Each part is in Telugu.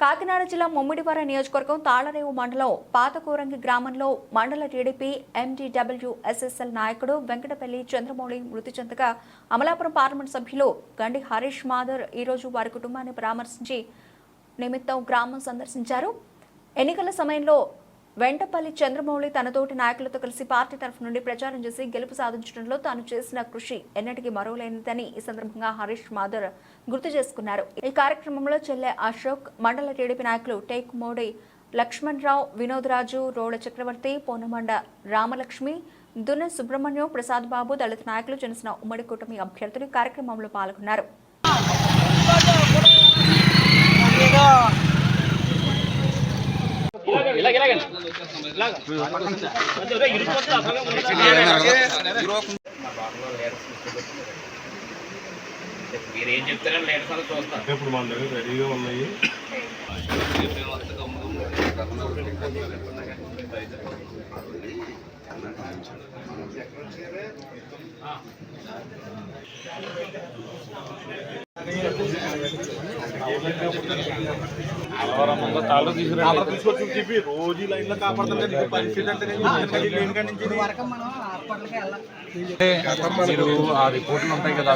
కాకినాడ జిల్లా ముమ్మిడివరం నియోజకవర్గం తాళరేవు మండలం పాతకూరంగి గ్రామంలో మండల టీడీపీ ఎండీడబ్ల్యూఎస్ఎస్ఎల్ నాయకుడు వెంకటపల్లి చంద్రమౌళి మృతి చెందగా అమలాపురం పార్లమెంట్ సభ్యులు గండి హరీష్ మాధర్ ఈరోజు వారి కుటుంబాన్ని పరామర్శించి నిమిత్తం గ్రామం సందర్శించారు. ఎన్నికల సమయంలో వెంటపల్లి చంద్రమౌళి తనతోటి నాయకులతో కలిసి పార్టీ తరఫు నుండి ప్రచారం చేసి గెలుపు సాధించడంలో తాను చేసిన కృషి ఎన్నటికీ మరోలేనిదని ఈ సందర్భంగా హరీష్ మాధర్ గుర్తు చేసుకున్నారు. ఈ కార్యక్రమంలో చెల్లె అశోక్ మండల టీడీపీ నాయకులు టేక్ మోడీ లక్ష్మణ్ రావు వినోద్ రాజు రోడ చక్రవర్తి పోనమండ రామలక్ష్మి దున్న సుబ్రహ్మణ్యం ప్రసాద్ బాబు దళిత నాయకులు జనసేన ఉమ్మడి కూటమి అభ్యర్థులు కార్యక్రమంలో పాల్గొన్నారు. మీరేం ఏం చెప్తారని లీడర్స్ అలా చూస్తాం అంటే ఇప్పుడు మన దగ్గర రెడీగా ఉన్నాయి తీసుకొచ్చి చెప్పి రోజు ఈ లైన్ పరిస్థితి అంటే మీరు ఆ రిపోర్ట్లు ఉంటాయి కదా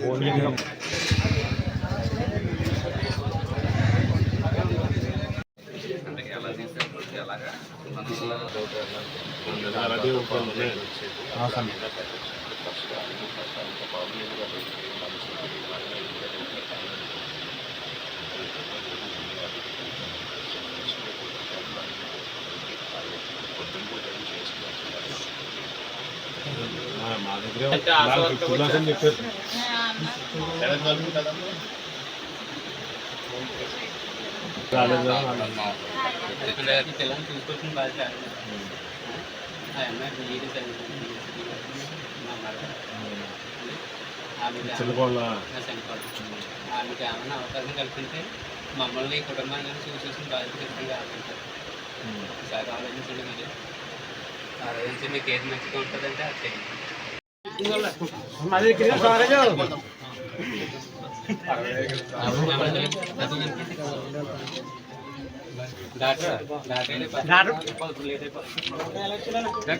ఫోన్ చేసి అలాంటి ఒప్పందం ఉన్నాయి. ఆ, మా దగ్గర అని చెప్పారు. ఆమె చనిపోతుంది. ఆమెకి ఏమైనా అవకాశం కల్పిస్తే మమ్మల్ని కుటుంబాన్ని చూసేసిన బాధ్యత ఖచ్చితంగా ఆలోచించారు ఒకసారి ఆలోచించండి మీరు. ఆలోచించి మీకు ఏది మంచిగా ఉంటుందంటే అది చేయండి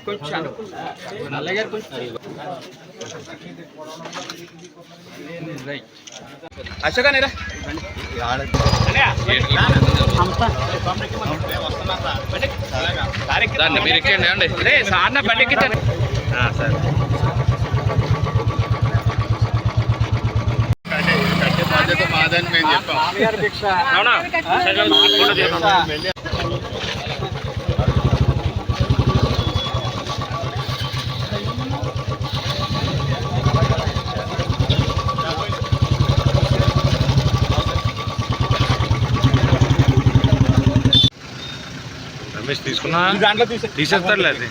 కొంచెం నల్లగా కొంచెం అశోక్ అనేరా మీరు ఎక్కండి అండి రే సార్ బండి ఎక్కించండి సరే. మాదని మేము చెప్పాం. అవునా రమేష్ తీసుకున్నా? తీసేస్తాడులే అది.